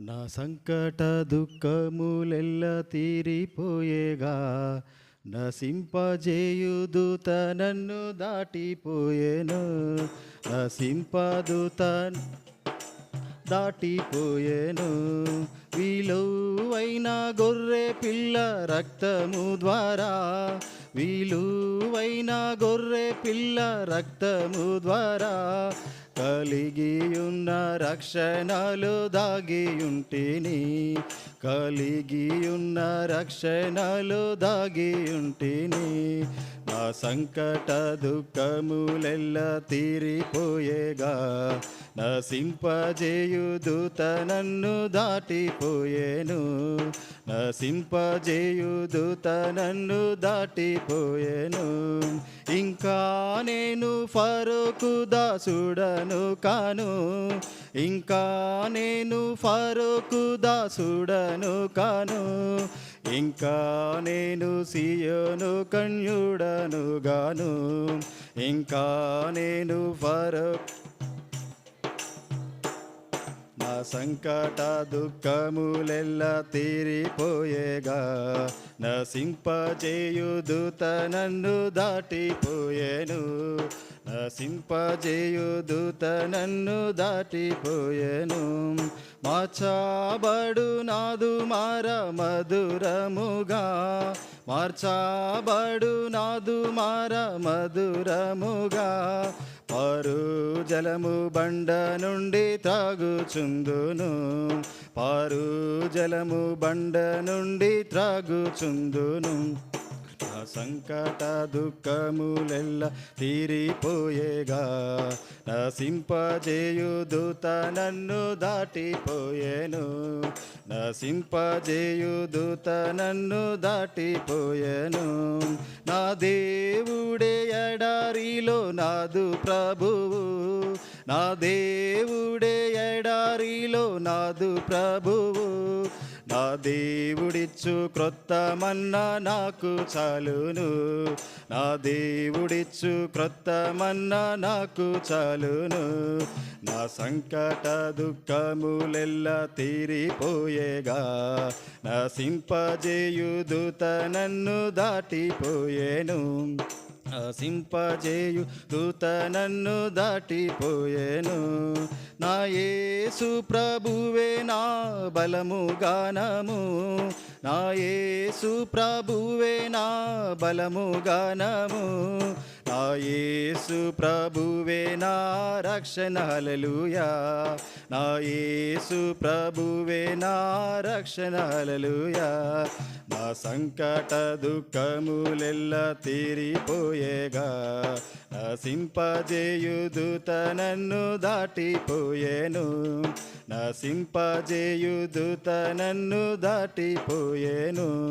నా సంకట దుఃఖములెల్ల తీరిపోయేగా నసింపజేయుదుత నన్ను దాటిపోయేను. నసింపదుత దాటిపోయేను. విలువైన గొర్రె పిల్ల రక్తము ద్వారా. విలువైన గొర్రె పిల్ల రక్తము ద్వారా. కలిగి ఉన్న రక్షణలు దాగి ఉంటిని కలిగి ఉన్న రక్షణలు దాగి ఉంటిని సంకట దుఃఖములెల్ల తీరిపోయేగా. నసింపజేయుదూత నన్ను దాటిపోయేను. నసింపజేయుదు నన్ను దాటిపోయేను. ఇంకా నేను ఫరుకు దాసుడను కాను. ఇంకా నేను ఫరుకు దాసుడను కాను. ఇంకా నేను సియోను కన్యుడను గాను. ఇంకా నేను ఫరుకు సంకట దుఃఖములెల్ల తీరిపోయేగా. నసింపజేయుదూత నన్ను దాటిపోయేను. నసింపజేయుదూత నన్ను దాటిపోయేను. మార్చాబడు నాదు మార మధురముగా మార్చాబడు నాదు మార మధురముగా పరు జలము బండ నుండి త్రాగుచుందును. పారు జలము బండ నుండి త్రాగుచుందును. నా సంకట దుఃఖములెల్ల తీరిపోయేగా. నా సింపజేయు దూత నన్ను దాటిపోయేను. నా సింపజేయు దూత నన్ను దాటిపోయేను. నా దేవుడే ఎడారిలో నాదు ప్రభువు. నా దేవుడే ఎడారిలో నాదు ప్రభువు. నా దేవుడిచ్చు క్రొత్త మన్నా నాకు చాలును. నా దేవుడిచ్చు క్రొత్త మన్నా నాకు చాలును. నా సంకట దుఃఖములెల్ల తీరిపోయేగా. నా సింపజేయుదూత నన్ను దాటిపోయేను. సింపజేయు దూత నన్ను దాటిపోయేను. నా యేసు ప్రభువే నా బలము గానము. నా యేసు ప్రభువే నా బలము గానము. నాయేసు ప్రభువే నా రక్షణ హలలుయా నాయేసు ప్రభువే నా రక్షణ హలలుయా నా సంకట దుఃఖములెల్ల తీరిపోయేగా. నా నసింపజేయుదూత నన్ను దాటిపోయేను. నా నసింపజేయుదూత నన్ను దాటిపోయేను.